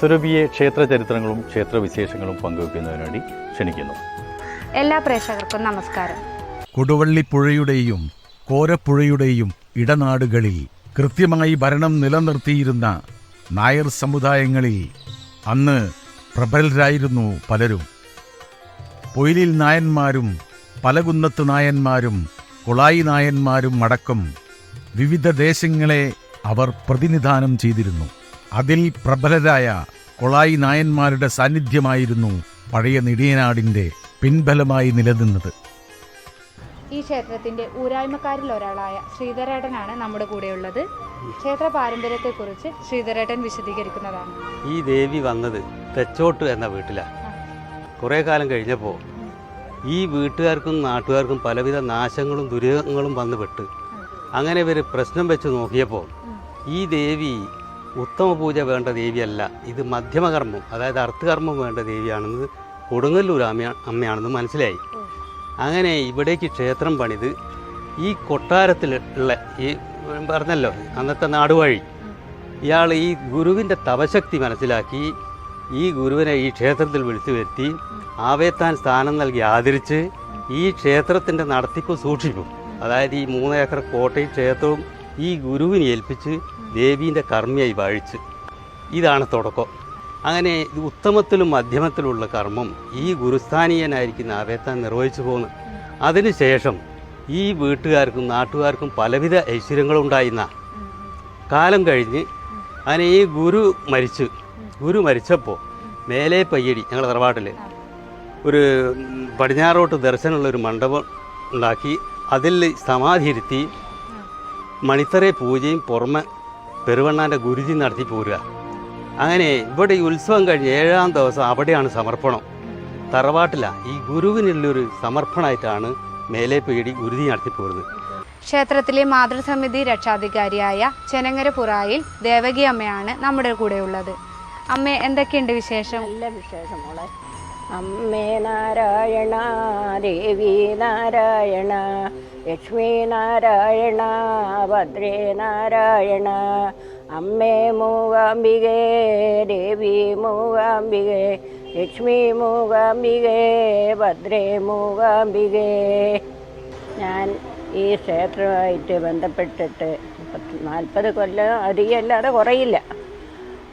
സുരഭിയെ ക്ഷേത്ര ചരിത്രങ്ങളും ക്ഷേത്ര വിശേഷങ്ങളും പങ്കുവയ്ക്കുന്നതിന് വേണ്ടി ക്ഷണിക്കുന്നു. എല്ലാ പ്രേക്ഷകർക്കും നമസ്കാരം. കൊടുവള്ളിപ്പുഴയുടെയും കോരപ്പുഴയുടെയും ഇടനാടുകളിൽ കൃത്യമായി ഭരണം നിലനിർത്തിയിരുന്ന നായർ സമുദായങ്ങളിൽ അന്ന് പ്രബലരായിരുന്നു പലരും. പൊയിലിൽ നായന്മാരും പലകുന്നത്ത് നായന്മാരും കുളായി നായന്മാരും അടക്കം വിവിധ ദേശങ്ങളെ അവർ പ്രതിനിധാനം ചെയ്തിരുന്നു. അതിൽ പ്രബലരായ കൊളായി നായന്മാരുടെ സാന്നിധ്യമായിരുന്നു പഴയ നെടിയനാടിന്റെ പിൻബലമായി നിലനിന്നത്. ഈ ക്ഷേത്രത്തിന്റെ ഊരായ്മക്കാരിൽ ഒരാളായ ശ്രീധരേട്ടനാണ് നമ്മുടെ കൂടെയുള്ളത്. ക്ഷേത്ര പാരമ്പര്യത്തെക്കുറിച്ച് ശ്രീധരേട്ടൻ വിശദീകരിക്കുന്നതാണ്. ഈ ദേവി വന്നത് തെച്ചോട്ട് എന്ന വീട്ടിലാണ് കുറേ കാലം കഴിഞ്ഞപ്പോൾ ഈ വീട്ടുകാർക്കും നാട്ടുകാർക്കും പലവിധ നാശങ്ങളും ദുരിതങ്ങളും വന്നുപെട്ട്. അങ്ങനെ ഇവർ പ്രശ്നം വെച്ച് നോക്കിയപ്പോൾ ഈ ദേവി ഉത്തമ പൂജ വേണ്ട ദേവിയല്ല ഇത് മധ്യമകർമ്മം അതായത് അർത്ഥകർമ്മം വേണ്ട ദേവിയാണെന്ന് കൊടുങ്ങല്ലൂർ അമ്മ അമ്മയാണെന്ന് മനസ്സിലായി. അങ്ങനെ ഇവിടേക്ക് ക്ഷേത്രം പണിത് ഈ കൊട്ടാരത്തിൽ ഉള്ള ഈ പറഞ്ഞല്ലോ അന്നത്തെ നാടുവഴി. ഇയാൾ ഈ ഗുരുവിന്റെ തപശക്തി മനസ്സിലാക്കി ഈ ഗുരുവിനെ ഈ ക്ഷേത്രത്തിൽ വിളിച്ചു വരുത്തി ആവേത്താൻ സ്ഥാനം നൽകി ആദരിച്ച് ഈ ക്ഷേത്രത്തിന്റെ നടത്തിപ്പ് സൂക്ഷിക്കും. അതായത് ഈ മൂന്ന് ഏക്കർ കോട്ടയും ക്ഷേത്രവും ഈ ഗുരുവിനെ ഏൽപ്പിച്ച് ദേവീന്റെ കർമ്മിയായി വാഴിച്ച്. ഇതാണ് തുടക്കം. അങ്ങനെ ഉത്തമത്തിലും മധ്യമത്തിലുള്ള കർമ്മം ഈ ഗുരുസ്ഥാനീയനായിരിക്കുന്ന ആവേത്താൻ നിർവഹിച്ചു പോന്നു. അതിനുശേഷം ഈ വീട്ടുകാർക്കും നാട്ടുകാർക്കും പലവിധ ഐശ്വര്യങ്ങളും ഉണ്ടായിരുന്ന കാലം കഴിഞ്ഞ് അങ്ങനെ ഈ ഗുരു മരിച്ചു ഗുരു മരിച്ചപ്പോൾ മേലെ പയ്യടി ഞങ്ങളുടെ തറവാട്ടിൽ ഒരു പടിഞ്ഞാറോട്ട് ദർശനമുള്ള ഒരു മണ്ഡപം ഉണ്ടാക്കി അതിൽ സമാധി ഇരുത്തി മണിത്തറ പൂജയും പുറമെ പെരുവണ്ണാന്റെ ഗുരുജി നടത്തി പോരുക. അങ്ങനെ ഇവിടെ ഈ ഉത്സവം കഴിഞ്ഞ് ഏഴാം ദിവസം അവിടെയാണ് സമർപ്പണം. തറവാട്ടിലാണ് ഈ ഗുരുവിനുള്ളൊരു സമർപ്പണമായിട്ടാണ് മേലെ പേടി ഗുരുതി നടത്തി പോരുന്നത്. ക്ഷേത്രത്തിലെ മാതൃസമിതി രക്ഷാധികാരിയായ ചെനങ്ങര പുറായിൽ ദേവകി അമ്മയാണ് നമ്മുടെ കൂടെയുള്ളത്. അമ്മ എന്തൊക്കെയുണ്ട് വിശേഷം? നല്ല വിശേഷം മോളെ. അമ്മേ നാരായണ ദേവി നാരായണ ലക്ഷ്മി നാരായണ ഭദ്രേ നാരായണ. അമ്മേ മൂകാംബികേ ദേവി മൂകാംബികേ ലക്ഷ്മി മൂകാംബികേ ഭദ്രേ മൂകാംബികേ. ഞാൻ ഈ ക്ഷേത്രമായിട്ട് ബന്ധപ്പെട്ടിട്ട് നാൽപ്പത് കൊല്ലം അധികമല്ലാതെ കുറയില്ല.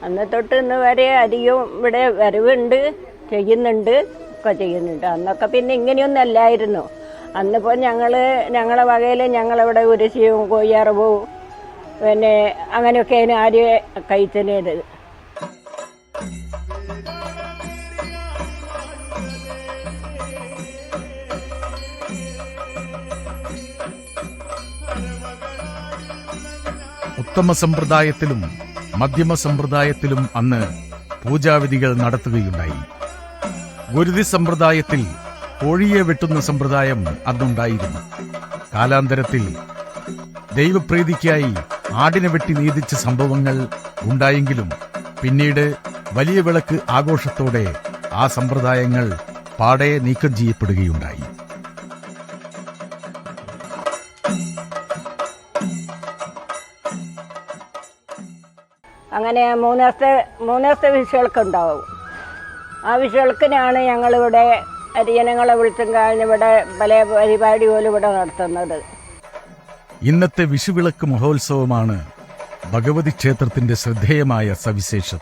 അന്ന് തൊട്ട് ഇന്ന് വരെ അധികം ഇവിടെ വരവുണ്ട്. ചെയ്യുന്നുണ്ട് ഒക്കെ ചെയ്യുന്നുണ്ട്. അന്നൊക്കെ പിന്നെ ഇങ്ങനെയൊന്നും അല്ലായിരുന്നു. അന്നിപ്പോൾ ഞങ്ങൾ ഞങ്ങളെ വകയിൽ ഞങ്ങളിവിടെ ഉരുശിയും കൊയ്യറവും പിന്നെ അങ്ങനെയൊക്കെയാണ് ആദ്യം കഴിച്ചത് ഉത്തമ സമ്പ്രദായത്തിലും മധ്യമ സമ്പ്രദായത്തിലും അന്ന് പൂജാവിധികൾ നടത്തുകയുണ്ടായി. ഗുരുതി സമ്പ്രദായത്തിൽ കോഴിയെ വെട്ടുന്ന സമ്പ്രദായം അന്നുണ്ടായിരുന്നു. കാലാന്തരത്തിൽ ദൈവപ്രീതിക്കായി ആടിനെ വെട്ടി നീതിച്ച സംഭവങ്ങൾ ഉണ്ടായെങ്കിലും പിന്നീട് വലിയ വിളക്ക് ആഘോഷത്തോടെ ആ സമ്പ്രദായങ്ങൾ പാടെ നീക്കം ചെയ്യപ്പെടുകയുണ്ടായി. അങ്ങനെ മൂന്ന് ദിവസത്തെ മൂന്ന് ഉണ്ടാവും. ആ വിഷുക്കിനാണ് ഞങ്ങളിവിടെ ഹരിജനങ്ങളെ വിളിച്ചും കഴിഞ്ഞ് ഇവിടെ പല പരിപാടി പോലും ഇവിടെ നടത്തുന്നത്. ഇന്നത്തെ വിഷുവിളക്ക് മഹോത്സവമാണ് ഭഗവതി ക്ഷേത്രത്തിന്റെ ശ്രദ്ധേയമായ സവിശേഷത.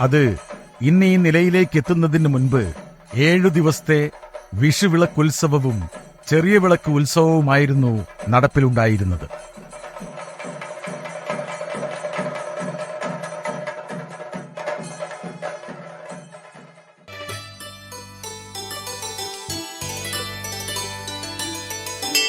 അത് ഇന്ന് ഈ നിലയിലേക്ക് എത്തുന്നതിന് മുൻപ് ഏഴു ദിവസത്തെ വിഷുവിളക്കുത്സവവും ചെറിയ വിളക്ക് ഉത്സവവുമായിരുന്നു നടപ്പിലുണ്ടായിരുന്നത്.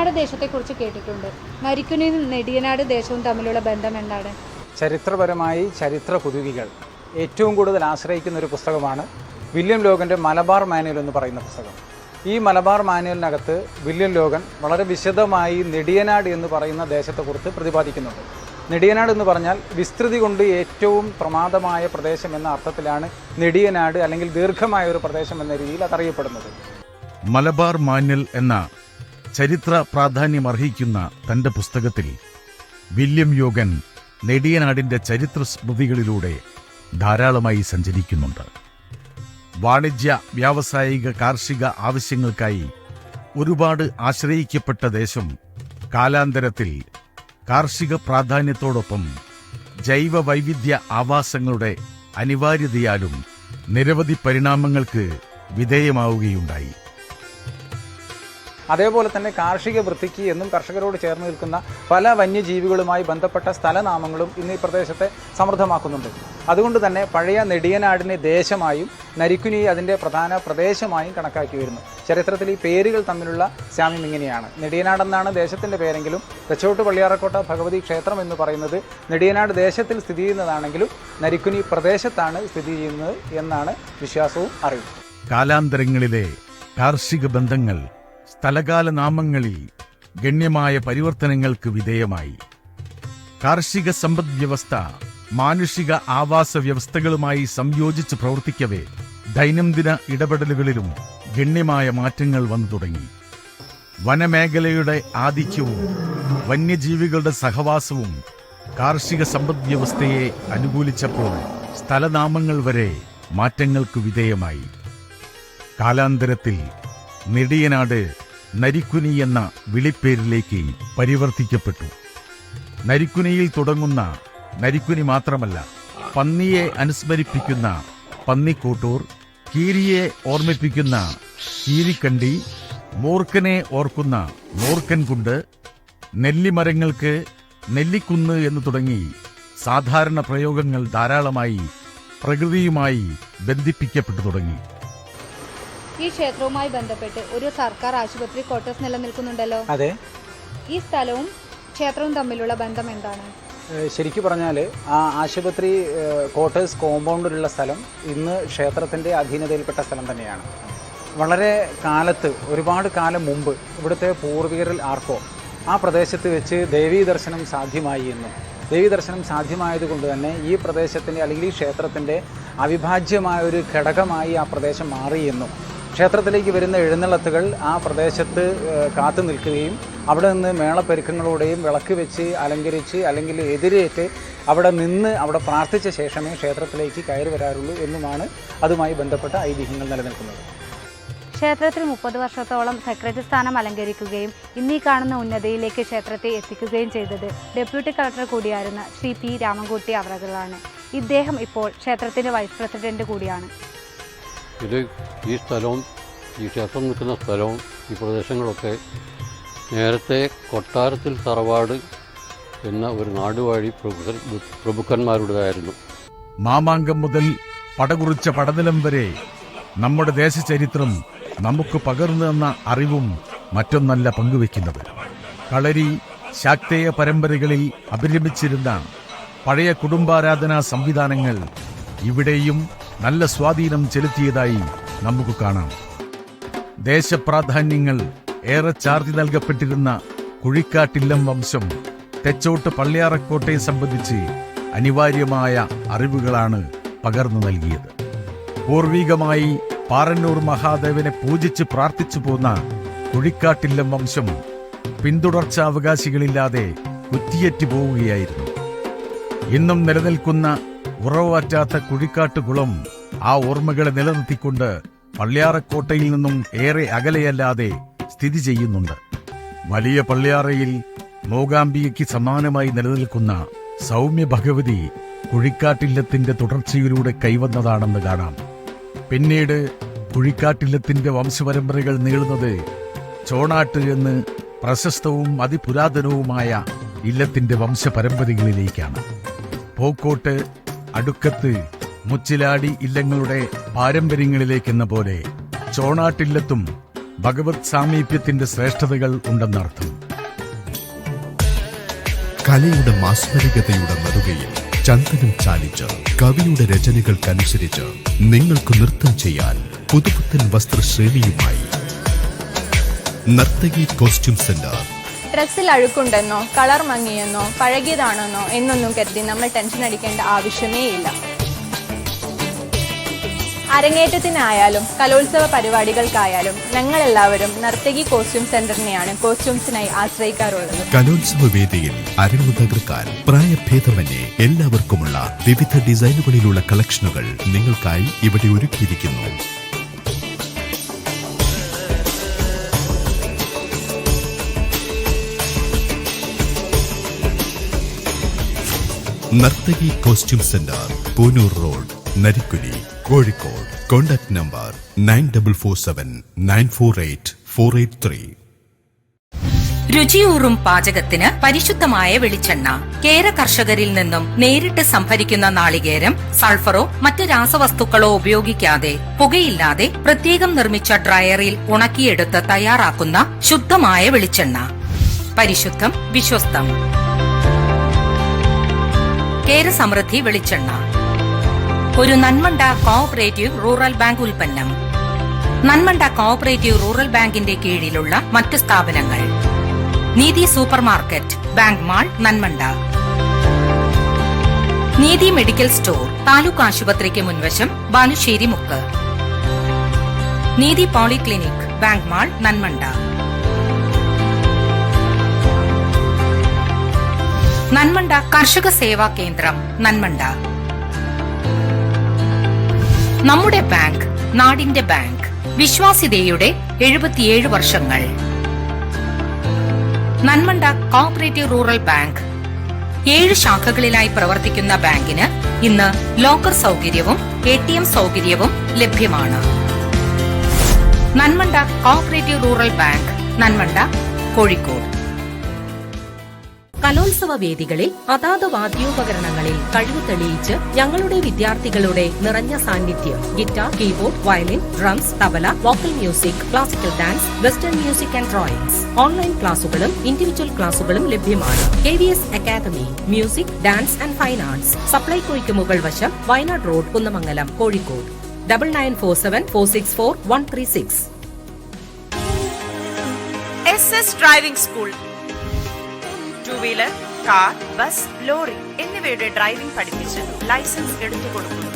നെടിയനാട് ദേശത്തെക്കുറിച്ച് കേട്ടിട്ടുണ്ട്. നരിക്കുനിയും നെടിയനാട് ദേശവും തമ്മിലുള്ള ബന്ധം എന്താണ്? ചരിത്രപരമായി ചരിത്ര കുതുകികൾ. ഏറ്റവും കൂടുതൽ ആശ്രയിക്കുന്ന ഒരു പുസ്തകമാണ് വില്യം ലോഗന്റെ മലബാർ മാനുവൽ എന്ന് പറയുന്ന പുസ്തകം. ഈ മലബാർ മാനുവലിനകത്ത് വില്യം ലോഗൻ വളരെ വിശദമായി നെടിയനാട് എന്ന് പറയുന്ന ദേശത്തെക്കുറിച്ച് പ്രതിപാദിക്കുന്നുണ്ട്. നെടിയനാട് എന്ന് പറഞ്ഞാൽ വിസ്തൃതി കൊണ്ട് ഏറ്റവും പ്രമാദമായ പ്രദേശം എന്ന അർത്ഥത്തിലാണ് നെടിയനാട് അല്ലെങ്കിൽ ദീർഘമായ ഒരു പ്രദേശം എന്ന രീതിയിൽ അതറിയപ്പെടുന്നത്. മലബാർ മാന്യൽ എന്ന ചരിത്ര പ്രാധാന്യമർഹിക്കുന്ന തന്റെ പുസ്തകത്തിൽ വില്യം യോഗൻ നെടിയനാടിന്റെ ചരിത്ര സ്മൃതികളിലൂടെ ധാരാളമായി സഞ്ചരിക്കുന്നുണ്ട്. വാണിജ്യ വ്യാവസായിക കാർഷിക ആവശ്യങ്ങൾക്കായി ഒരുപാട് ആശ്രയിക്കപ്പെട്ട ദേശം കാലാന്തരത്തിൽ കാർഷിക പ്രാധാന്യത്തോടൊപ്പം ജൈവ വൈവിധ്യ ആവാസങ്ങളുടെ അനിവാര്യതയാലും നിരവധി പരിണാമങ്ങൾക്ക് വിധേയമാവുകയുണ്ടായി. അതേപോലെ തന്നെ കാർഷിക വൃത്തിക്ക് എന്നും കർഷകരോട് ചേർന്ന് നിൽക്കുന്ന പല വന്യജീവികളുമായി ബന്ധപ്പെട്ട സ്ഥലനാമങ്ങളും ഇന്ന് ഈ പ്രദേശത്തെ സമൃദ്ധമാക്കുന്നുണ്ട്. അതുകൊണ്ട് തന്നെ പഴയ നെടിയനാടിനെ ദേശമായും നരിക്കുനി അതിന്റെ പ്രധാന പ്രദേശമായും കണക്കാക്കി വരുന്നു. ചരിത്രത്തിൽ ഈ പേരുകൾ തമ്മിലുള്ള സാമ്യം ഇങ്ങനെയാണ്. നെടിയനാടെന്നാണ് ദേശത്തിന്റെ പേരെങ്കിലും തെച്ചോട്ട് പള്ളിയാറക്കോട്ട ഭഗവതി ക്ഷേത്രം എന്ന് പറയുന്നത് നെടിയനാട് ദേശത്തിൽ സ്ഥിതി ചെയ്യുന്നതാണെങ്കിലും നരിക്കുനി പ്രദേശത്താണ് സ്ഥിതി ചെയ്യുന്നത് എന്നാണ് വിശ്വാസവും അറിയുന്നത് കാലാന്തരങ്ങളിലെ കാർഷിക ബന്ധങ്ങൾ സ്ഥലകാല നാമങ്ങളിൽ ഗണ്യമായ പരിവർത്തനങ്ങൾക്ക് വിധേയമായി. കാർഷിക സമ്പദ് വ്യവസ്ഥ മാനുഷിക ആവാസ വ്യവസ്ഥകളുമായി സംയോജിച്ച് പ്രവർത്തിക്കവേ ദൈനംദിന ഇടപെടലുകളിലും ഗണ്യമായ മാറ്റങ്ങൾ വന്നു തുടങ്ങി. വനമേഖലയുടെ ആധിക്യവും വന്യജീവികളുടെ സഹവാസവും കാർഷിക സമ്പദ് വ്യവസ്ഥയെ അനുകൂലിച്ചപ്പോൾ സ്ഥലനാമങ്ങൾ വരെ മാറ്റങ്ങൾക്ക് വിധേയമായി. കാലാന്തരത്തിൽ നെടിയനാട് നരിക്കുനി എന്ന വിളിപ്പേരിലേക്ക് പരിവർത്തിക്കപ്പെട്ടു. നരിക്കുനിയിൽ തുടങ്ങുന്ന നരിക്കുനി മാത്രമല്ല പന്നിയെ അനുസ്മരിപ്പിക്കുന്ന പന്നിക്കൂട്ടൂർ കീരിയെ ഓർമ്മിപ്പിക്കുന്ന കീരിക്കണ്ടി മൂർക്കനെ ഓർക്കുന്ന മൂർക്കൻകുണ്ട് നെല്ലിമരങ്ങൾക്ക് നെല്ലിക്കുന്ന് എന്ന് തുടങ്ങി സാധാരണ പ്രയോഗങ്ങൾ ധാരാളമായി പ്രകൃതിയുമായി ബന്ധിപ്പിക്കപ്പെട്ടു തുടങ്ങി. ഈ ക്ഷേത്രവുമായി ബന്ധപ്പെട്ട് ഒരു സർക്കാർ ആശുപത്രി ക്വാർട്ടേഴ്സ് നിലനിൽക്കുന്നുണ്ടല്ലോ. അതെ. ഈ സ്ഥലവും ക്ഷേത്രവും തമ്മിലുള്ള ബന്ധം എന്താണ്? ശരിക്കു പറഞ്ഞാൽ ആ ആശുപത്രി ക്വാർട്ടേഴ്സ് കോമ്പൗണ്ടിലുള്ള സ്ഥലം ഇന്ന് ക്ഷേത്രത്തിന്റെ അധീനതയിൽപ്പെട്ട സ്ഥലം തന്നെയാണ്. വളരെ കാലത്ത് ഒരുപാട് കാലം മുമ്പ് ഇവിടുത്തെ പൂർവികരിൽ ആർക്കോ ആ പ്രദേശത്ത് വെച്ച് ദേവീ ദർശനം സാധ്യമായി എന്നും ദേവീ ദർശനം സാധ്യമായതുകൊണ്ട് തന്നെ ഈ പ്രദേശത്തിന്റെ അല്ലെങ്കിൽ ഈ ക്ഷേത്രത്തിന്റെ അവിഭാജ്യമായ ഒരു ഘടകമായി ആ പ്രദേശം മാറി എന്നും ക്ഷേത്രത്തിലേക്ക് വരുന്ന എഴുന്നള്ളത്തുകൾ ആ പ്രദേശത്ത് കാത്തു നിൽക്കുകയും അവിടെ നിന്ന് മേളപ്പെരുക്കങ്ങളോടെയും വിളക്ക് വെച്ച് അലങ്കരിച്ച് അല്ലെങ്കിൽ എതിരേറ്റ് അവിടെ നിന്ന് അവിടെ പ്രാർത്ഥിച്ച ശേഷമേ ക്ഷേത്രത്തിലേക്ക് കയറി വരാറുള്ളൂ എന്നുമാണ് അതുമായി ബന്ധപ്പെട്ട ഐതിഹ്യങ്ങൾ നിലനിൽക്കുന്നത്. ക്ഷേത്രത്തിൽ മുപ്പത് വർഷത്തോളം സെക്രട്ടറി സ്ഥാനം അലങ്കരിക്കുകയും ഇന്നീ കാണുന്ന ഉന്നതിയിലേക്ക് ക്ഷേത്രത്തെ എത്തിക്കുകയും ചെയ്തത് ഡെപ്യൂട്ടി കളക്ടർ കൂടിയായിരുന്ന ശ്രീ പി രാമൻകുട്ടി അവറകളാണ്. ഇദ്ദേഹം ഇപ്പോൾ ക്ഷേത്രത്തിന്റെ വൈസ് പ്രസിഡന്റ് കൂടിയാണ്. ഇത് ഈ സ്ഥലവും ഈ ക്ഷേത്രം നിൽക്കുന്ന സ്ഥലവും ഈ പ്രദേശങ്ങളൊക്കെ നേരത്തെ കൊട്ടാരത്തിൽ തറവാട് എന്ന ഒരു നാടുവാഴി പ്രഭുക്കന്മാരുടേതായിരുന്നു. മാമാങ്കം മുതൽ പടകുറിച്ച പടനിലം വരെ നമ്മുടെ ദേശചരിത്രം നമുക്ക് പകർന്നു തന്ന അറിവും മറ്റൊന്നല്ല പങ്കുവെക്കുന്നത് കളരി ശാക്തേയ പരമ്പരകളിൽ അഭിരമിച്ചിരുന്ന പഴയ കുടുംബാരാധനാ സംവിധാനങ്ങൾ ഇവിടെയും നല്ല സ്വാധീനം ചെലുത്തിയതായി നമുക്ക് കാണാം. ദേശപ്രാധാന്യങ്ങൾ ഏറെ ചാർത്തി നൽകപ്പെട്ടിരുന്ന കുഴിക്കാട്ടില്ലം വംശം തെച്ചോട്ട് പള്ളിയാറക്കോട്ടയെ സംബന്ധിച്ച് അനിവാര്യമായ അറിവുകളാണ് പകർന്നു നൽകിയത്. പൂർവികമായി പാറന്നൂർ മഹാദേവനെ പൂജിച്ച് പ്രാർത്ഥിച്ചു പോന്ന കുഴിക്കാട്ടില്ലം വംശം പിന്തുടർച്ചാവകാശികളില്ലാതെ കുറ്റിയറ്റ് പോവുകയായിരുന്നു. ഇന്നും നിലനിൽക്കുന്ന ഉറവാറ്റാത്ത കുഴിക്കാട്ടുകുളം ആ ഓർമ്മകളെ നിലനിർത്തിക്കൊണ്ട് പള്ളിയാറക്കോട്ടയിൽ നിന്നും ഏറെ അകലെയല്ലാതെ സ്ഥിതി ചെയ്യുന്നുണ്ട്. വലിയ പള്ളിയാറയിൽ മൂകാംബികയ്ക്ക് സമാനമായി നിലനിൽക്കുന്ന സൗമ്യ ഭഗവതി കുഴിക്കാട്ടില്ലത്തിന്റെ തുടർച്ചയിലൂടെ കൈവന്നതാണെന്ന് കാണാം. പിന്നീട് കുഴിക്കാട്ടില്ലത്തിന്റെ വംശപരമ്പരകൾ നീളുന്നത് ചോണാട്ട് എന്ന് പ്രശസ്തവും അതിപുരാതനവുമായ ഇല്ലത്തിന്റെ വംശപരമ്പരകളിലേക്കാണ്. പോക്കോട്ട് അടുക്കത്ത് മുച്ചിലാടി ഇല്ലങ്ങളുടെ പാരമ്പര്യങ്ങളിലേക്കെന്ന പോലെ ചോണാട്ടില്ലത്തും ഭഗവത് സാമീപ്യത്തിന്റെ ശ്രേഷ്ഠതകൾ ഉണ്ടെന്നർത്ഥം. കലയുടെ മാസ്മരികതയുടെ നടുകയിൽ ചന്ദനം ചാലിച്ച് കവിയുടെ രചനകൾക്കനുസരിച്ച് നിങ്ങൾക്ക് നൃത്തം ചെയ്യാൻ പുതുപുത്തൻ വസ്ത്രശ്രേണിയുമായി നർത്തകി കോസ്റ്റ്യൂം സെന്റർ ഡ്രസ്സിൽ അഴുക്കുണ്ടെന്നോ കളർ മങ്ങിയെന്നോ പഴകിയതാണെന്നോ എന്നൊന്നും കരുതി നമ്മൾ ടെൻഷൻ അടിക്കേണ്ട ആവശ്യമേ ഇല്ല. അരങ്ങേറ്റത്തിനായാലും കലോത്സവ പരിപാടികൾക്കായാലും ഞങ്ങൾ എല്ലാവരും നർത്തകി കോസ്റ്റ്യൂം സെന്ററിനെയാണ് കോസ്റ്റ്യൂംസിനായി ആശ്രയിക്കാറുള്ളത്. കലോത്സവ വേദിയിൽ അരങ്ങു പ്രായഭേദമന്യേ എല്ലാവർക്കുമുള്ള വിവിധ ഡിസൈനുകളിലുള്ള കളക്ഷനുകൾ നിങ്ങൾക്കായി ഇവിടെ ഒരുക്കിയിരിക്കുന്നു. Narthaki costume centre Poonoor road Narikkuni Kozhikode. Contact number nine double four seven nine four eight four eight three രുചിയൂറും പാചകത്തിന് പരിശുദ്ധമായ വെളിച്ചെണ്ണ. കേര കർഷകരിൽ നിന്നും നേരിട്ട് സംഭരിക്കുന്ന നാളികേരം സൾഫറോ മറ്റ് രാസവസ്തുക്കളോ ഉപയോഗിക്കാതെ പുകയില്ലാതെ പ്രത്യേകം നിർമ്മിച്ച ഡ്രയറിൽ ഉണക്കിയെടുത്ത് തയ്യാറാക്കുന്ന ശുദ്ധമായ വെളിച്ചെണ്ണ. പരിശുദ്ധം വിശ്വസ്തം. കേരസമൃദ്ധി വെളിച്ചെണ്ണ. ഒരു നന്മണ്ട കോഓപ്പറേറ്റീവ് റൂറൽ ബാങ്ക് ഉൽപ്പന്നം. നന്മണ്ട കോഓപ്പറേറ്റീവ് റൂറൽ ബാങ്കിന്റെ കീഴിലുള്ള മറ്റ് സ്ഥാപനങ്ങൾ. നീതി സൂപ്പർമാർക്കറ്റ് ബാങ്ക് മാൾ നന്മണ്ട. നീതി മെഡിക്കൽ സ്റ്റോർ താലൂക്ക് ആശുപത്രിക്ക് മുൻവശം ബാലുശ്ശേരി മുക്ക്. Neethi polyclinic bank mall Nanminda. Nanminda Karshaka Seva Kendram Nanmanda. നമ്മുടെ ബാങ്ക് നാടിന്റെ ബാങ്ക്. വിശ്വാസ്യതയുടെ എഴുപത്തിയേഴ് വർഷങ്ങൾ. Nanminda cooperative rural bank. ഏഴ് ശാഖകളിലായി പ്രവർത്തിക്കുന്ന ബാങ്കിന് ഇന്ന് ലോക്കർ സൗകര്യവും എ ടി എം സൗകര്യവും ലഭ്യമാണ്. Nanminda cooperative rural bank Nanminda Kozhikode. കലോത്സവ വേദികളിൽ അതാത് വാദ്യോപകരണങ്ങളിൽ കഴിവ് തെളിയിച്ച് ഞങ്ങളുടെ വിദ്യാർത്ഥികളുടെ നിറഞ്ഞ സാന്നിധ്യം. Guitar keyboard violin drums tabla vocal music classical dance western music and drawings. Online ക്ലാസുകളും ഇൻഡിവിജ്വൽ ക്ലാസുകളും ലഭ്യമാണ്. K V S academy music dance and fine arts. സപ്ലൈകോയ്ക്ക് മുകൾ വശം Wayanad road Kunnamangalam Kozhikode. Double nine four seven four six four one three six. S S driving school two wheeler car bus lorry എന്നിവയുടെ driving പഠിപ്പിച്ച് licence എടുത്തു കൊടുക്കും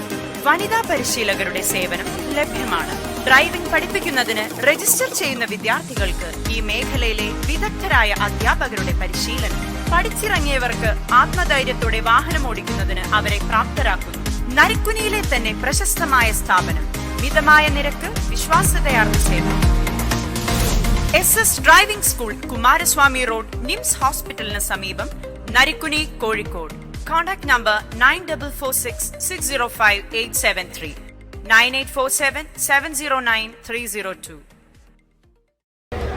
വനിതാ പരിശീലകരുടെ സേവനം ലഭ്യമാണ്. Driving പഠിപ്പിക്കുന്നതിന് register ചെയ്യുന്ന വിദ്യാർത്ഥികൾക്ക് ഈ മേഖലയിലെ വിദഗ്ധരായ അധ്യാപകരുടെ പരിശീലനം പഠിച്ചിറങ്ങിയവർക്ക് ആത്മധൈര്യത്തോടെ വാഹനം ഓടിക്കുന്നതിന് അവരെ പ്രാപ്തരാക്കുന്നു. നരിക്കുനിയിലെ തന്നെ പ്രശസ്തമായ സ്ഥാപനം മിതമായ നിരക്ക് വിശ്വാസ്യതയാർന്ന സേവനം. S S driving school Kumaraswamy road NIMS ഹോസ്പിറ്റലിന് സമീപം Narikkuni Kozhikode. Contact number nine double four six six zero five eight seven three nine eight four seven seven zero nine three zero two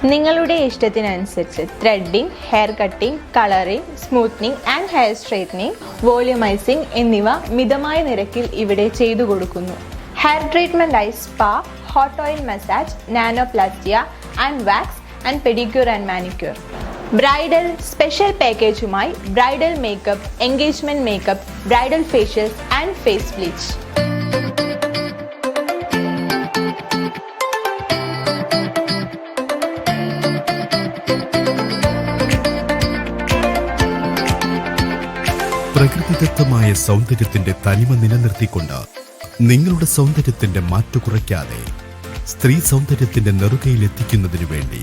നിങ്ങളുടെ ഇഷ്ടത്തിനനുസരിച്ച് threading hair cutting colouring smoothening and hair straightening volumising എന്നിവ മിതമായ നിരക്കിൽ ഇവിടെ ചെയ്തു കൊടുക്കുന്നു hair ട്രീറ്റ്മെന്റായി spa hot oil massage nanoplastia and wax and pedicure and manicure bridal special പാക്കേജുമായി bridal makeup engagement makeup bridal facial and face bleach പ്രകൃതിദത്തമായ സൗന്ദര്യത്തിന്റെ തനിമ നിലനിർത്തിക്കൊണ്ട് നിങ്ങളുടെ സൗന്ദര്യത്തിന്റെ മാറ്റു കുറയ്ക്കാതെ സ്ത്രീ സൗന്ദര്യത്തിന്റെ നെറുകയിലെത്തിക്കുന്നതിനു വേണ്ടി.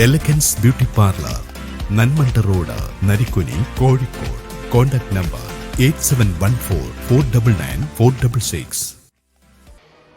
Elegance beauty parlour Nanminda road Narikkuni Kozhikode contact number eight seven one four four double nine four double six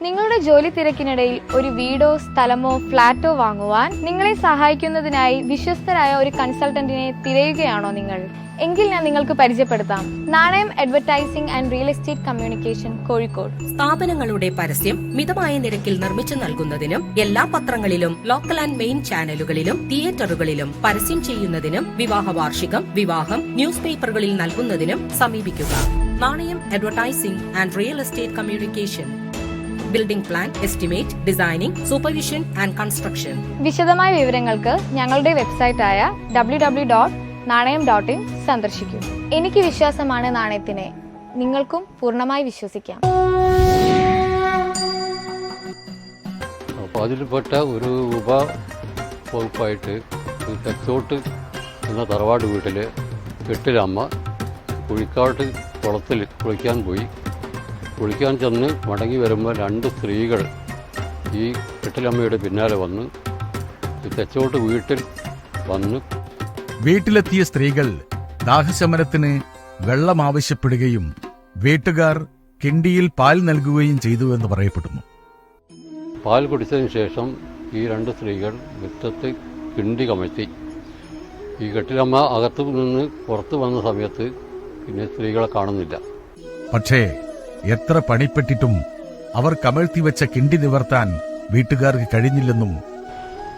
നിങ്ങളുടെ ജോലി തിരക്കിനിടയിൽ ഒരു വീടോ സ്ഥലമോ ഫ്ലാറ്റോ വാങ്ങുവാൻ നിങ്ങളെ സഹായിക്കുന്നതിനായി വിശ്വസ്തരായ ഒരു കൺസൾട്ടന്റിനെ തിരയുകയാണോ നിങ്ങൾ? എങ്കിൽ ഞാൻ നിങ്ങൾക്ക് പരിചയപ്പെടുത്താം. Nanayam advertising and real estate communication Kozhikode. സ്ഥാപനങ്ങളുടെ പരസ്യം മിതമായ നിരക്കിൽ നിർമ്മിച്ചു നൽകുന്നതിനും എല്ലാ പത്രങ്ങളിലും ലോക്കൽ ആൻഡ് മെയിൻ ചാനലുകളിലും തിയേറ്ററുകളിലും പരസ്യം ചെയ്യുന്നതിനും വിവാഹ വാർഷികം വിവാഹം ന്യൂസ് പേപ്പറുകളിൽ നൽകുന്നതിനും സമീപിക്കുക. Nanayam advertising and real estate communication. Building plan estimate designing supervision and construction. വിശദമായ വിവരങ്ങൾക്ക് ഞങ്ങളുടെ വെബ്സൈറ്റായ W W dot Nanayam dot in സന്ദർശിക്കൂ. എനിക്ക് വിശ്വാസമാണ് നാണയത്തിനെ. നിങ്ങൾക്കും പൂർണമായി വിശ്വസിക്കാം. അതിൽപ്പെട്ട ഒരു ഉപ വകുപ്പായിട്ട് തെക്കോട്ട് എന്ന തറവാട് വീട്ടിൽ കെട്ടിലമ്മ കുഴിക്കാട്ട് കുളത്തിൽ കുളിക്കാൻ പോയി. കുളിക്കാൻ ചെന്ന് മടങ്ങി വരുമ്പോൾ രണ്ട് സ്ത്രീകൾ ഈ കെട്ടിലമ്മയുടെ പിന്നാലെ വന്ന് തെച്ചോട്ട് വീട്ടിൽ വന്ന് വീട്ടിലെത്തിയ സ്ത്രീകൾ ദാഹശമനത്തിന് വെള്ളം ആവശ്യപ്പെടുകയും വീട്ടുകാർ കിണ്ടിയിൽ പാൽ നൽകുകയും ചെയ്തു എന്ന് പറയപ്പെടുന്നു. പാൽ കുടിച്ചതിന് ശേഷം ഈ രണ്ട് സ്ത്രീകൾ മുറ്റത്ത് കിണ്ടി കമഴ്ത്തി. ഈ കെട്ടിലമ്മ അകത്തു നിന്ന് പുറത്തു വന്ന സമയത്ത് പിന്നെ സ്ത്രീകളെ കാണുന്നില്ല. പക്ഷേ എത്ര പണിപ്പെട്ടിട്ടും അവർ കമഴ്ത്തി വെച്ച കിണ്ടി നിവർത്താൻ വീട്ടുകാർക്ക് കഴിഞ്ഞില്ലെന്നും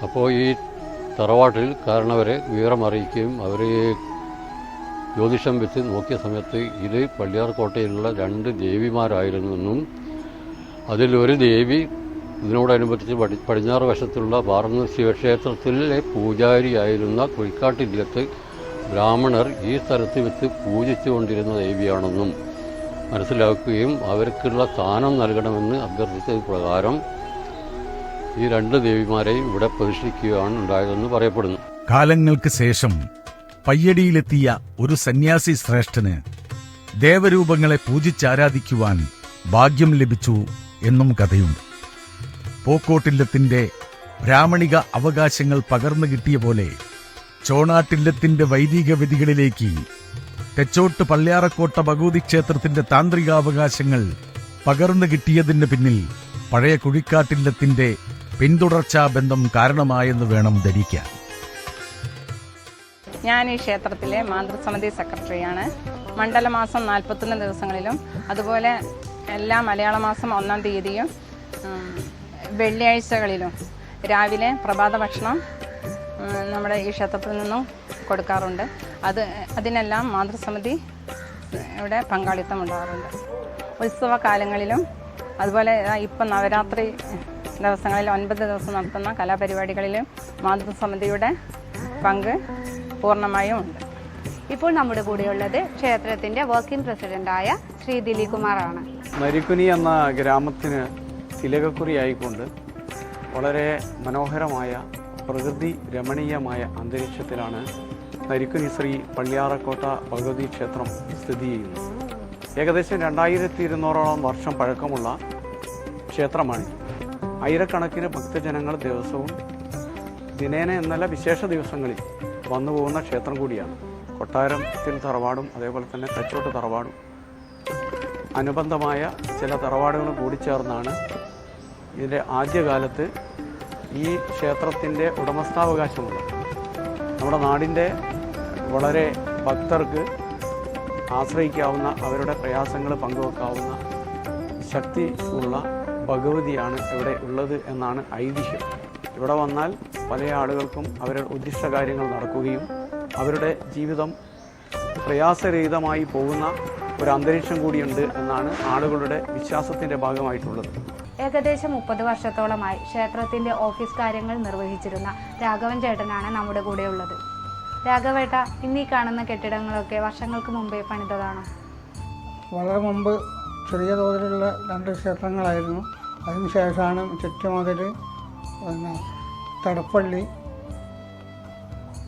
അപ്പോൾ ഈ തറവാട്ടിൽ കാരണവരെ വിവരം അറിയിക്കുകയും അവരെ ജ്യോതിഷം വെച്ച് നോക്കിയ സമയത്ത് ഇത് പള്ളിയാർക്കോട്ടയിലുള്ള രണ്ട് ദേവിമാരായിരുന്നെന്നും ഒരു ദേവി ഇതിനോടനുബന്ധിച്ച് പടി പടിഞ്ഞാറ് വശത്തുള്ള പാർന്ന ശിവക്ഷേത്രത്തിലെ പൂജാരിയായിരുന്ന കുഴിക്കാട്ടില്ലത്ത് ബ്രാഹ്മണർ ഈ സ്ഥലത്ത് വെച്ച് പൂജിച്ചുകൊണ്ടിരുന്ന ദേവിയാണെന്നും മനസ്സിലാക്കുകയും അവർക്കുള്ള സ്ഥാനം നൽകണമെന്ന് അഭ്യർത്ഥിച്ചത് പ്രകാരം ഈ രണ്ട് ദേവിമാരെയും ഇവിടെ പ്രതിഷ്ഠിക്കുകയാണ് ഉണ്ടായതെന്ന് പറയപ്പെടുന്നു. കാലങ്ങൾക്ക് ശേഷം പയ്യടിയിലെത്തിയ ഒരു സന്യാസി ശ്രേഷ്ഠന് ദേവരൂപങ്ങളെ പൂജിച്ചാരാധിക്കുവാൻ ഭാഗ്യം ലഭിച്ചു എന്നും കഥയുണ്ട്. പോക്കോട്ടില്ലത്തിന്റെ ബ്രാഹ്മണിക അവകാശങ്ങൾ പകർന്നു കിട്ടിയ പോലെ ചോണാട്ടില്ലത്തിന്റെ വൈദിക വിധികളിലേക്ക് തെച്ചോട്ട് പള്ളിയാറക്കോട്ട ഭഗവതി ക്ഷേത്രത്തിന്റെ താന്ത്രികാവകാശങ്ങൾ പകർന്നു കിട്ടിയതിന് പിന്നിൽ പഴയ കുഴിക്കാട്ടില്ലത്തിന്റെ പിന്തുടർച്ചാ ബന്ധം കാരണമായെന്ന് വേണം ധരിക്കാൻ. ഞാൻ ഈ ക്ഷേത്രത്തിലെ മാതൃസമിതി സെക്രട്ടറിയാണ്. മണ്ഡലമാസം നാൽപ്പത്തൊന്ന് ദിവസങ്ങളിലും അതുപോലെ എല്ലാ മലയാള മാസം ഒന്നാം തീയതിയും വെള്ളിയാഴ്ചകളിലും രാവിലെ പ്രഭാത ഭക്ഷണം നമ്മുടെ ഈ ക്ഷേത്രത്തിൽ നിന്നും കൊടുക്കാറുണ്ട്. അത് അതിനെല്ലാം മാതൃസമിതി ഇവിടെ പങ്കാളിത്തം ഉണ്ടാകാറുണ്ട് ഉത്സവ കാലങ്ങളിലും അതുപോലെ ഇപ്പം നവരാത്രി ദിവസങ്ങളിൽ ഒൻപത് ദിവസം നടത്തുന്ന കലാപരിപാടികളിലും മാതൃസമിതിയുടെ പങ്ക് പൂർണമായും ഉണ്ട്. ഇപ്പോൾ നമ്മുടെ കൂടെയുള്ളത് ക്ഷേത്രത്തിന്റെ വർക്കിംഗ് പ്രസിഡന്റായ ശ്രീ ദിലീപ് കുമാറാണ് മരിക്കുനി എന്ന ഗ്രാമത്തിന് തിലകക്കുറിയായിക്കൊണ്ട് വളരെ മനോഹരമായ പ്രകൃതി രമണീയമായ അന്തരീക്ഷത്തിലാണ് നരിക്കുനി ശ്രീ പള്ളിയാറക്കോട്ട ഭഗവതി ക്ഷേത്രം സ്ഥിതി ചെയ്യുന്നത്. ഏകദേശം രണ്ടായിരത്തി ഇരുന്നൂറോളം വർഷം പഴക്കമുള്ള ക്ഷേത്രമാണ് ആയിരക്കണക്കിന് ഭക്തജനങ്ങൾ ദിവസവും ദിനേന എന്നല്ല വിശേഷ ദിവസങ്ങളിൽ വന്നു പോകുന്ന ക്ഷേത്രം കൂടിയാണ്. കൊട്ടാരത്തിൽ തറവാടും അതേപോലെ തന്നെ തച്ചോട്ട് തറവാടും. അനുബന്ധമായ ചില തറവാടുകൾ കൂടിച്ചേർന്നാണ് ഇതിന്റെ ആദ്യകാലത്ത് ഈ ക്ഷേത്രത്തിന്റെ ഉടമസ്ഥാവകാശമുള്ളത് നമ്മുടെ നാടിന്റെ വളരെ ഭക്തർക്ക് ആശ്രയിക്കാവുന്ന അവരുടെ പ്രയാസങ്ങൾ പങ്കുവെക്കാവുന്ന ശക്തി ഉള്ള ഭഗവതിയാണ് ഇവിടെ ഉള്ളത് എന്നാണ് ഐതിഹ്യം. ഇവിടെ വന്നാൽ പല ആളുകൾക്കും അവരുടെ ഉദ്ദിഷ്ട കാര്യങ്ങൾ നടക്കുകയും അവരുടെ ജീവിതം പ്രയാസരഹിതമായി പോകുന്ന ഒരു അന്തരീക്ഷം കൂടിയുണ്ട് എന്നാണ് ആളുകളുടെ വിശ്വാസത്തിന്റെ ഭാഗമായിട്ടുള്ളത്. ഏകദേശം മുപ്പത് വർഷത്തോളമായി ക്ഷേത്രത്തിന്റെ ഓഫീസ് കാര്യങ്ങൾ നിർവഹിച്ചിരുന്ന രാഘവൻ ചേട്ടനാണ് നമ്മുടെ കൂടെ ഉള്ളത് രാഘവേട്ട ഇന്നീ കാണുന്ന കെട്ടിടങ്ങളൊക്കെ വർഷങ്ങൾക്ക് മുമ്പേ പണിതതാണോ? വളരെ മുമ്പ് ചെറിയ തോതിലുള്ള രണ്ട് ക്ഷേത്രങ്ങളായിരുന്നു. അതിനുശേഷമാണ് ചുറ്റുമതിൽ പിന്നെ തടപ്പള്ളി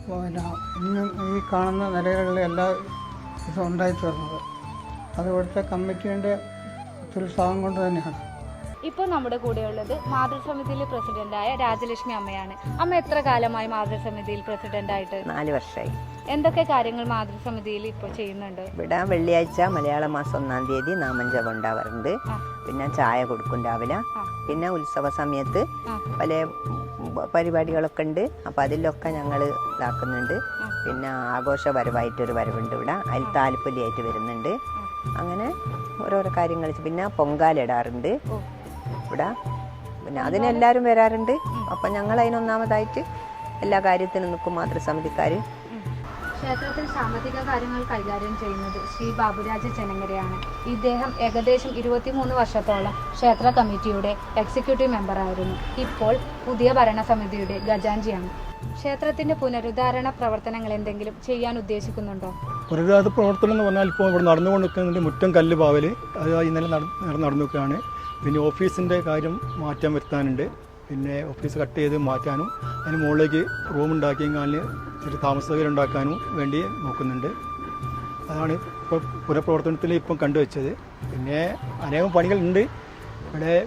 പിന്നെ ഇന്നും ഈ കാണുന്ന നിലകളിലെ എല്ലാ ഇതും ഉണ്ടായിത്തീർന്നത് അത് ഇവിടുത്തെ കമ്മിറ്റീന്റെ ഉത്സാഹം കൊണ്ട് തന്നെയാണ്. ഇപ്പോൾ നമ്മുടെ കൂടെയുള്ളത് മാതൃസമിതിയിലെ പ്രസിഡന്റായ രാജലക്ഷ്മി അമ്മയാണ്. അമ്മ എത്ര കാലമായി മാതൃസമിതിയിൽ പ്രസിഡന്റായിട്ട്? നാല് വർഷമായി എന്തൊക്കെ കാര്യങ്ങൾ മാതൃസമിതിയിൽ ഇപ്പോൾ ചെയ്യുന്നുണ്ട്? ഇവിടെ വെള്ളിയാഴ്ച മലയാള മാസം ഒന്നാം തീയതി നാമഞ്ചപം ഉണ്ടാവാറുണ്ട്. പിന്നെ ചായ കൊടുക്കും രാവിലെ. പിന്നെ ഉത്സവ സമയത്ത് പല പരിപാടികളൊക്കെ ഉണ്ട്. അപ്പോൾ അതിലൊക്കെ ഞങ്ങൾ ഇതാക്കുന്നുണ്ട്. പിന്നെ ആഘോഷ വരവായിട്ടൊരു വരവുണ്ട് ഇവിടെ. അതിൽ താലിപ്പൊലിയായിട്ട് വരുന്നുണ്ട്. അങ്ങനെ ഓരോരോ കാര്യങ്ങൾ. പിന്നെ പൊങ്കാലിടാറുണ്ട്. ഇവിടെ. പിന്നെ അതിനെല്ലാവരും വരാറുണ്ട്. അപ്പം ഞങ്ങൾ അതിനൊന്നാമതായിട്ട് എല്ലാ കാര്യത്തിനും നിൽക്കും മാതൃസമിതിക്കാർ ക്ഷേത്രത്തിൽ സാമ്പത്തിക കാര്യങ്ങൾ കൈകാര്യം ചെയ്യുന്നത് ശ്രീ ബാബുരാജ ചെനങ്ങരയാണ് ഇദ്ദേഹം ഏകദേശം ഇരുപത്തിമൂന്ന് വർഷത്തോളം ക്ഷേത്ര കമ്മിറ്റിയുടെ എക്സിക്യൂട്ടീവ് മെമ്പറായിരുന്നു. ഇപ്പോൾ പുതിയ ഭരണസമിതിയുടെ ഖജാൻജിയാണ്. ക്ഷേത്രത്തിന്റെ പുനരുദ്ധാരണ പ്രവർത്തനങ്ങൾ എന്തെങ്കിലും ചെയ്യാൻ ഉദ്ദേശിക്കുന്നുണ്ടോ? പുനരുദ്ധാരണ പ്രവർത്തനം എന്ന് പറഞ്ഞാൽ ഇപ്പോൾ ഇവിടെ നടന്നുകൊണ്ട് മുറ്റം കല്ല് പാവൽ. അത് ഇന്നലെ നട- നട- നടന്നു നിൽക്കുകയാണ്. പിന്നെ ഓഫീസിന്റെ കാര്യം മാറ്റം വരുത്താനുണ്ട്. പിന്നെ ഓഫീസ് കട്ട് ചെയ്ത് മാറ്റാനും അതിന് മുകളിലേക്ക് റൂം ഉണ്ടാക്കിയും കാലിന് ഒരു താമസ സൗകര്യം ഉണ്ടാക്കാനും വേണ്ടി നോക്കുന്നുണ്ട്. അതാണ് ഇപ്പോൾ പുനഃപ്രവർത്തനത്തിൽ ഇപ്പം കണ്ടുവച്ചത്. പിന്നെ അനേകം പണികളുണ്ട്. ഇവിടെ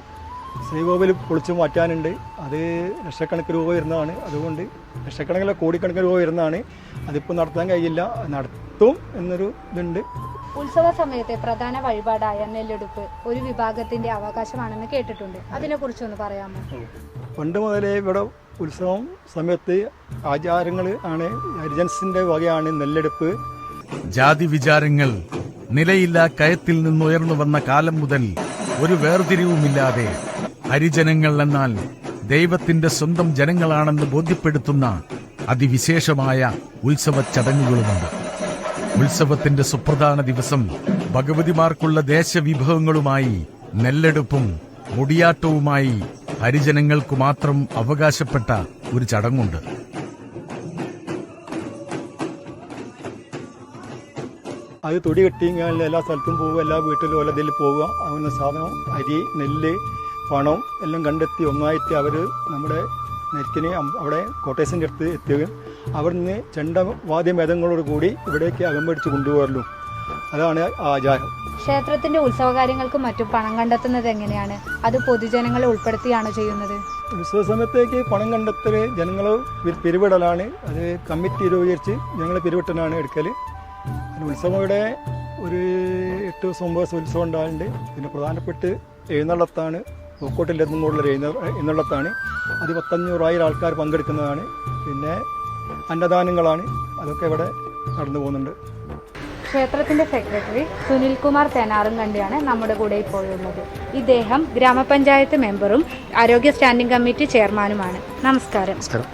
ശ്രീകോവിൽ പൊളിച്ചു മാറ്റാനുണ്ട്. അത് ലക്ഷക്കണക്കിന് രൂപ വരുന്നതാണ്. അതുകൊണ്ട് ലക്ഷക്കണക്കിന് കോടിക്കണക്കിന് രൂപ വരുന്നതാണ്. അതിപ്പോൾ നടത്താൻ കഴിയില്ല. നടത്തും എന്നൊരു ഇതുണ്ട്. ഉത്സവ സമയത്തെ പ്രധാന വഴിപാടായ നെല്ലെടുപ്പ് ഒരു വിഭാഗത്തിന്റെ അവകാശമാണെന്ന് കേട്ടിട്ടുണ്ട്. അതിനെക്കുറിച്ചൊന്ന് പറയാമോ? പണ്ട് മുതലേ ഇവിടെ ഉത്സവം സമയത്ത് ആചാരങ്ങൾ ആണ് ഹരിജൻസിന്റെ വകയാണ് നെല്ലെടുപ്പ്. ജാതി വിചാരങ്ങൾ നിലയില്ല കയത്തിൽ നിന്നുയർന്നു വന്ന കാലം മുതൽ ഒരു വേർതിരിവുമില്ലാതെ ഹരിജനങ്ങൾ എന്നാൽ ദൈവത്തിന്റെ സ്വന്തം ജനങ്ങളാണെന്ന് ബോധ്യപ്പെടുത്തുന്ന അതിവിശേഷമായ ഉത്സവ ചടങ്ങുകളുമുണ്ട് ഉത്സവത്തിന്റെ സുപ്രധാന ദിവസം ഭഗവതിമാർക്കുള്ള ദേശവിഭവങ്ങളുമായി നെല്ലെടുപ്പും മുടിയാട്ടവുമായി ഹരിജനങ്ങൾക്കു മാത്രം അവകാശപ്പെട്ട ഒരു ചടങ്ങുണ്ട്. അത് തൊടി കെട്ടിയെങ്കിൽ എല്ലാ സ്ഥലത്തും പോവുക എല്ലാ വീട്ടിലും ഓല ഇതിൽ പോവുക. അങ്ങനെ സാധനം അരി നെല്ല് പണം എല്ലാം കണ്ടെത്തി ഒന്നായിട്ട് അവർ നമ്മുടെ നെറ്റിന് അവിടെ കോട്ടേഴ്സിന്റെ അടുത്ത് എത്തുകയും അവിടെ നിന്ന് ചെണ്ട വാദ്യമേധങ്ങളോട് കൂടി ഇവിടേക്ക് അകമ്പടിച്ച് കൊണ്ടുപോകലും അതാണ് ആചാരം ക്ഷേത്രത്തിന്റെ ഉത്സവകാര്യങ്ങൾക്കും മറ്റും പണം കണ്ടെത്തുന്നത് എങ്ങനെയാണ്? അത് പൊതുജനങ്ങളെ ഉൾപ്പെടുത്തിയാണ് ചെയ്യുന്നത്? ഉത്സവ സമയത്തേക്ക് പണം കണ്ടെത്തൽ ജനങ്ങൾ പിരിവിടലാണ്. അത് കമ്മിറ്റി രൂപീകരിച്ച് ഞങ്ങൾ പിരിവിട്ടനാണ് എടുക്കൽ ഉത്സവം ഇവിടെ ഒരു എട്ട് ദിവസം ഒമ്പത് ദിവസം ഉത്സവം ഉണ്ടാകുന്നുണ്ട് പിന്നെ പ്രധാനപ്പെട്ട് എഴുന്നള്ളത്താണ് പൂക്കോട്ടിലെത്തും കൂടുതൽ എഴുന്ന എഴുന്നള്ളത്താണ് അത് പത്തഞ്ഞൂറായിരം ആൾക്കാർ പങ്കെടുക്കുന്നതാണ്. പിന്നെ അന്നദാനങ്ങളാണ്. അതൊക്കെ ഇവിടെ നടന്നു പോകുന്നുണ്ട്. ക്ഷേത്രത്തിന്റെ സെക്രട്ടറി സുനിൽകുമാർ തെനാറുംകണ്ടിയാണ് നമ്മുടെ കൂടെ ഇപ്പോഴുള്ളത് ഇദ്ദേഹം ഗ്രാമപഞ്ചായത്ത് മെമ്പറും ആരോഗ്യ സ്റ്റാൻഡിംഗ് കമ്മിറ്റി ചെയർമാനുമാണ്. നമസ്കാരം. നമസ്കാരം.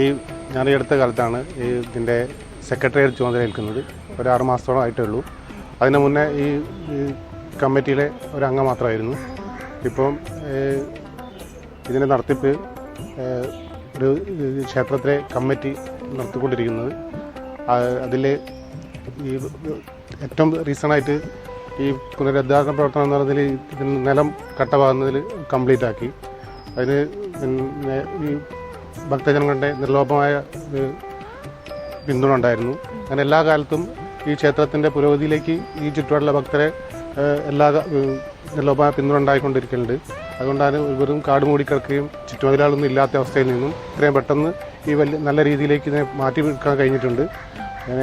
ഈ ഞാൻ ഈ അടുത്ത കാലത്താണ് ഈ ഇതിന്റെ സെക്രട്ടറിയേറ്റ് ചുമതലയേൽക്കുന്നത് ഒരു ആറ് മാസത്തോളം ആയിട്ടേ ഉള്ളൂ അതിന് മുന്നേ ഈ കമ്മിറ്റിയിലെ ഒരു അംഗം മാത്രമായിരുന്നു. ഇപ്പം ഇതിന്റെ നടത്തിപ്പ് ഒരു ക്ഷേത്രത്തിലെ കമ്മിറ്റി നടത്തിക്കൊണ്ടിരിക്കുന്നത്. അതിൽ ഈ ഏറ്റവും റീസണായിട്ട് ഈ പുനരുദ്ധാരണ പ്രവർത്തനം എന്ന് പറഞ്ഞതിൽ ഇതിന് നിലം കട്ടവാകുന്നതിൽ കംപ്ലീറ്റ് ആക്കി. അതിന് ഈ ഭക്തജനങ്ങളുടെ നിർലോഭമായ പിന്തുണ ഉണ്ടായിരുന്നു. അങ്ങനെ എല്ലാ കാലത്തും ഈ ക്ഷേത്രത്തിന്റെ പുരോഗതിയിലേക്ക് ഈ ചുറ്റുപാടുള്ള ഭക്തരെ എല്ലാ നിർലോഭമായ പിന്തുണ ഉണ്ടായിക്കൊണ്ടിരിക്കുന്നുണ്ട് അതുകൊണ്ടാണ് വെറും കാട് മൂടിക്കിടക്കുകയും ചുറ്റുമതിലാളൊന്നും ഇല്ലാത്ത അവസ്ഥയിൽ നിന്നും ഇത്രയും പെട്ടെന്ന് ഈ വലിയ നല്ല രീതിയിലേക്ക് ഇതിനെ മാറ്റി എടുക്കാൻ കഴിഞ്ഞിട്ടുണ്ട്.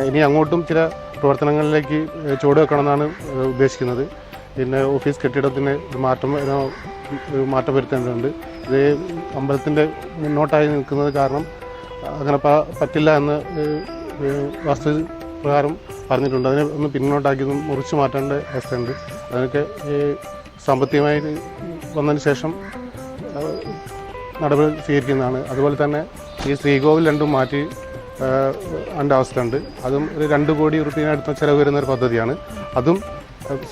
ഇനി അങ്ങോട്ടും ചില പ്രവർത്തനങ്ങളിലേക്ക് ചുവടുവെക്കണമെന്നാണ് ചുവട് വെക്കണമെന്നാണ് ഉദ്ദേശിക്കുന്നത്. പിന്നെ ഓഫീസ് കെട്ടിടത്തിന് ഒരു മാറ്റം മാറ്റം വരുത്തേണ്ടതുണ്ട്. ഇത് അമ്പലത്തിന്റെ മുന്നോട്ടായി നിൽക്കുന്നത് കാരണം അങ്ങനെ പറ്റില്ല എന്ന് ഏഹ്, പ്രകാരം പറഞ്ഞിട്ടുണ്ട്. അതിനെ ഒന്ന് പിന്നോട്ടാക്കി മുറിച്ച് മാറ്റേണ്ട അവസ്ഥയുണ്ട്. അതിനൊക്കെ സാമ്പത്തികമായി വന്നതിന് ശേഷം നടപടി സ്വീകരിക്കുന്നതാണ്. അതുപോലെ തന്നെ ഈ ശ്രീകോവിൽ രണ്ടും മാറ്റി അതിന്റെ അവസ്ഥ ഉണ്ട് അതും ഒരു രണ്ട് കോടി റുപ്യനടുത്ത ചിലവ് വരുന്ന ഒരു പദ്ധതിയാണ്. അതും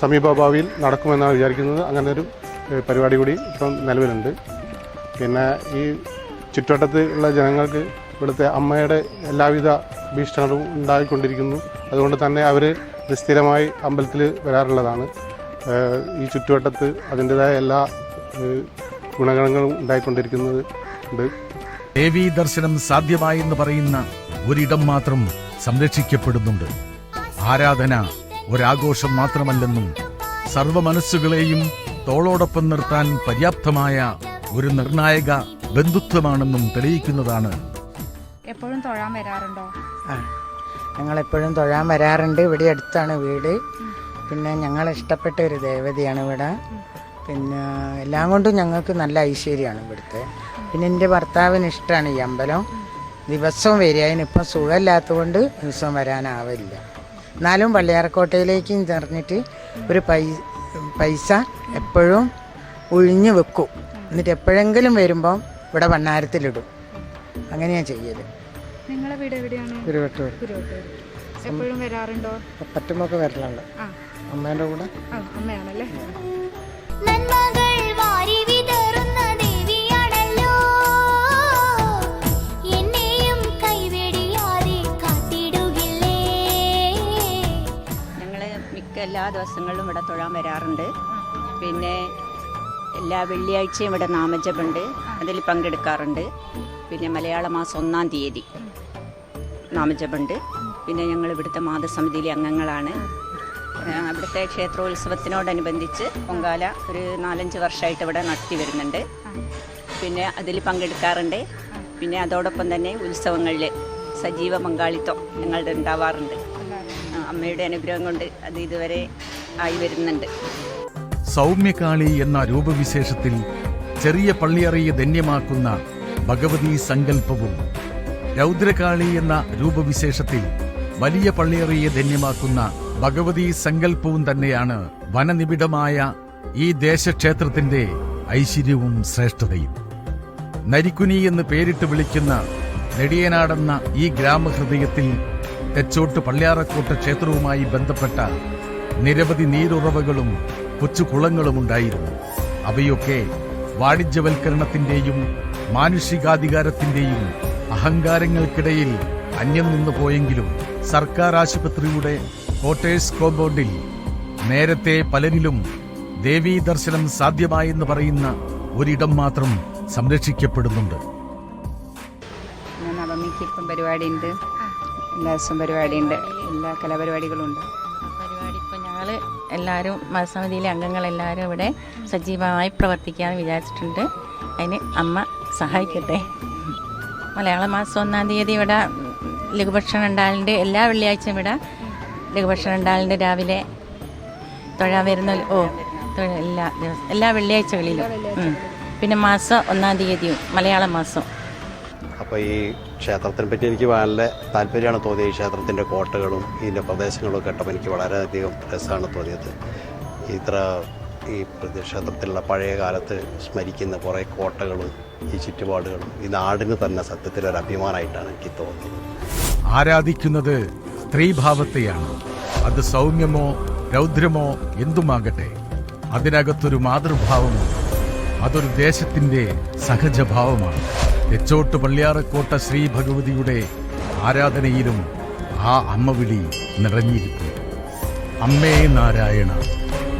സമീപ സമീപഭാവിയിൽ നടക്കുമെന്നാണ് വിചാരിക്കുന്നത്. അങ്ങനെ ഒരു പരിപാടി കൂടി ഇപ്പം നിലവിലുണ്ട്. പിന്നെ ഈ ചുറ്റുവട്ടത്ത് ഉള്ള ജനങ്ങൾക്ക് ഇവിടുത്തെ അമ്മയുടെ എല്ലാവിധ ഭീഷണികളും ഉണ്ടായിക്കൊണ്ടിരിക്കുന്നു. അതുകൊണ്ട് തന്നെ അവർ സ്ഥിരമായി അമ്പലത്തിൽ വരാറുള്ളതാണ്. ഈ ചുറ്റുവട്ടത്ത് അതിന്റെതായ എല്ലാ ഏഹ് ഗുണഗണങ്ങളും ഉണ്ടായിക്കൊണ്ടിരിക്കുന്നത് ഉണ്ട്. ദേവീ ദർശനം സാധ്യമായെന്ന് പറയുന്ന ഒരിടം മാത്രം സംരക്ഷിക്കപ്പെടുന്നുണ്ട്. ആരാധന ഒരാഘോഷം മാത്രമല്ലെന്നും സർവ മനസ്സുകളെയും തോളോടൊപ്പം നിർത്താൻ പര്യാപ്തമായ ഒരു നിർണായക ബന്ധുത്വമാണെന്നും തെളിയിക്കുന്നതാണ്. എപ്പോഴും തൊഴാൻ വരാറുണ്ടോ? ഞങ്ങളെപ്പോഴും തൊഴാൻ വരാറുണ്ട്. ഇവിടെ അടുത്താണ് വീട്. പിന്നെ ഞങ്ങൾ ഇഷ്ടപ്പെട്ട ഒരു ദേവതയാണ് ഇവിടെ. പിന്നെ എല്ലാം കൊണ്ടും ഞങ്ങൾക്ക് നല്ല ഐശ്വര്യമാണ് ഇവിടുത്തെ. പിന്നെ എന്റെ ഭർത്താവിന് ഇഷ്ടമാണ് ഈ അമ്പലം. ദിവസവും വരിക. അതിനിപ്പം സുഖമില്ലാത്തതുകൊണ്ട് ദിവസവും വരാനാവില്ല. എന്നാലും പള്ളിയാർക്കോട്ടയിലേക്ക് നിറഞ്ഞിട്ട് ഒരു പൈ പൈസ എപ്പോഴും ഒഴിഞ്ഞു വെക്കും. എന്നിട്ട് എപ്പോഴെങ്കിലും വരുമ്പം ഇവിടെ ഭണ്ണാരത്തിലിടും അങ്ങനെയാണ് ചെയ്യൽ. നിങ്ങളെ വീട് എവിടെയാണ്? എപ്പോഴും വരാറുണ്ടോ? പറ്റുമ്പോൾ വരലുണ്ട്. അമ്മേന്റെ കൂടെ. അമ്മയാണല്ലേ? എല്ലാ ദിവസങ്ങളിലും ഇവിടെ തൊഴാൻ വരാറുണ്ട്. പിന്നെ എല്ലാ വെള്ളിയാഴ്ചയും ഇവിടെ നാമജപമുണ്ട് അതിൽ പങ്കെടുക്കാറുണ്ട്. പിന്നെ മലയാള മാസം ഒന്നാം തീയതി നാമജപമുണ്ട് പിന്നെ ഞങ്ങൾ ഇവിടുത്തെ മാതസമിതിയിലെ അംഗങ്ങളാണ്. ആ, ഇവിടുത്തെ ക്ഷേത്രോത്സവത്തിനോടനുബന്ധിച്ച് പൊങ്കാല ഒരു നാലഞ്ച് വർഷമായിട്ട് ഇവിടെ നടത്തി വരുന്നുണ്ട്. പിന്നെ അതിൽ പങ്കെടുക്കാറുണ്ട്. പിന്നെ അതോടൊപ്പം തന്നെ ഉത്സവങ്ങളിൽ സജീവ പങ്കാളിത്തം ഞങ്ങളുടെ ഉണ്ടാവാറുണ്ട്. അമ്മയുടെ അനുഗ്രഹം കൊണ്ട് അത് ഇതുവരെ ആയി വരുന്നുണ്ട്. സൗമ്യകാളി എന്ന രൂപവിശേഷത്തിൽ ചെറിയ പള്ളിയറയെ ധന്യമാക്കുന്ന ഭഗവതി സങ്കല്പവും രൗദ്രകാളി എന്ന രൂപവിശേഷത്തിൽ വലിയ പള്ളിയറയെ ധന്യമാക്കുന്ന ഭഗവതി സങ്കല്പവും തന്നെയാണ് വനനിബിഡമായ ഈ ദേശക്ഷേത്രത്തിന്റെ ഐശ്വര്യവും ശ്രേഷ്ഠതയും. നരിക്കുനി എന്ന് പേരിട്ട് വിളിക്കുന്ന നെടിയനാടെന്ന ഈ ഗ്രാമഹൃദയത്തിൽ തെച്ചോട്ട് പള്ളിയാറക്കോട്ട ക്ഷേത്രവുമായി ബന്ധപ്പെട്ട നിരവധി നീരുറവകളും കൊച്ചുകുളങ്ങളും ഉണ്ടായിരുന്നു. അവയൊക്കെ വാണിജ്യവൽക്കരണത്തിന്റെയും മാനുഷികാധികാരത്തിന്റെയും അഹങ്കാരങ്ങൾക്കിടയിൽ അന്യം നിന്നു പോയെങ്കിലും സർക്കാർ ആശുപത്രിയുടെ കോട്ടേഴ്സ് കോമ്പൗണ്ടിൽ നേരത്തെ പലരിലും ദേവീ ദർശനം സാധ്യമായെന്ന് പറയുന്ന ഒരിടം മാത്രം സംരക്ഷിക്കപ്പെടുന്നുണ്ട്. ഞാൻ നവമിക്ക് ഇപ്പം പരിപാടിയുണ്ട്. എല്ലാ ദിവസവും പരിപാടിയുണ്ട്. എല്ലാ കലാപരിപാടികളും ഉണ്ട് പരിപാടി ഇപ്പം ഞങ്ങൾ എല്ലാവരും മതസമിതിയിലെ അംഗങ്ങളെല്ലാവരും ഇവിടെ സജീവമായി പ്രവർത്തിക്കാമെന്ന് വിചാരിച്ചിട്ടുണ്ട്. അതിന് അമ്മ സഹായിക്കട്ടെ. മലയാള മാസം ഒന്നാം തീയതി ഇവിടെ ലഘുഭക്ഷണം ഉണ്ടാകലുണ്ട്. എല്ലാ വെള്ളിയാഴ്ചയും ഇവിടെ ലഘുഭക്ഷണം ഉണ്ടാകലുണ്ട് രാവിലെ. തൊഴാൻ വരുന്ന ഓ എല്ലാ ദിവസം എല്ലാ വെള്ളിയാഴ്ചകളിലും പിന്നെ മാസം ഒന്നാം തീയതിയും മലയാള മാസം. അപ്പോൾ ഈ ക്ഷേത്രത്തിനെ പറ്റി എനിക്ക് വളരെ താല്പര്യമാണ് തോന്നിയത്. ഈ ക്ഷേത്രത്തിന്റെ കോട്ടകളും ഇതിന്റെ പ്രദേശങ്ങളും കേട്ടപ്പോൾ എനിക്ക് വളരെയധികം രസമാണ് തോന്നിയത്. ഇത്ര ഈ ക്ഷേത്രത്തിലുള്ള പഴയ കാലത്ത് സ്മരിക്കുന്ന കുറേ കോട്ടകളും ഈ ചുറ്റുപാടുകളും ഈ നാടിന് തന്നെ സത്യത്തിൽ ഒരു അഭിമാനമായിട്ടാണ് എനിക്ക് തോന്നുന്നത് ആരാധിക്കുന്നത് സ്ത്രീഭാവത്തെയാണ്. അത് സൗമ്യമോ രൗദ്രമോ എന്തുമാകട്ടെ. അതിനകത്തൊരു മാതൃഭാവമുണ്ട് അതൊരു ദേശത്തിന്റെ സഹജഭാവമാണ്. തെച്ചോട്ട് പള്ളിയാറക്കോട്ട ശ്രീ ഭഗവതിയുടെ ആരാധനയിലും ആ അമ്മവിളി നിറഞ്ഞിരിക്കും അമ്മേ നാരായണ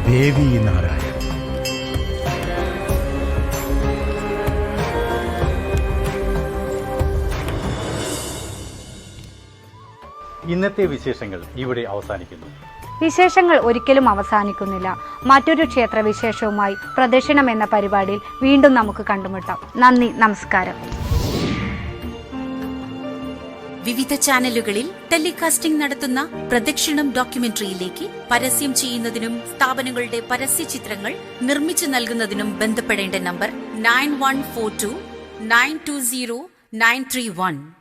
ദേവി നാരായണ. ഇന്നത്തെ വിശേഷങ്ങൾ ഇവിടെ അവസാനിക്കുന്നു. വിശേഷങ്ങൾ ഒരിക്കലും അവസാനിക്കുന്നില്ല. മറ്റൊരു ക്ഷേത്ര വിശേഷവുമായി പ്രദക്ഷിണം എന്ന പരിപാടിയിൽ വീണ്ടും നമുക്ക് കണ്ടുമുട്ടാം. നന്ദി നമസ്കാരം. വിവിധ ചാനലുകളിൽ ടെലികാസ്റ്റിംഗ് നടത്തുന്ന പ്രദക്ഷിണം ഡോക്യുമെന്ററിയിലേക്ക് പരസ്യം ചെയ്യുന്നതിനും സ്ഥാപനങ്ങളുടെ പരസ്യ ചിത്രങ്ങൾ നിർമ്മിച്ചു നൽകുന്നതിനും ബന്ധപ്പെടേണ്ട number nine one four two nine two zero nine three one.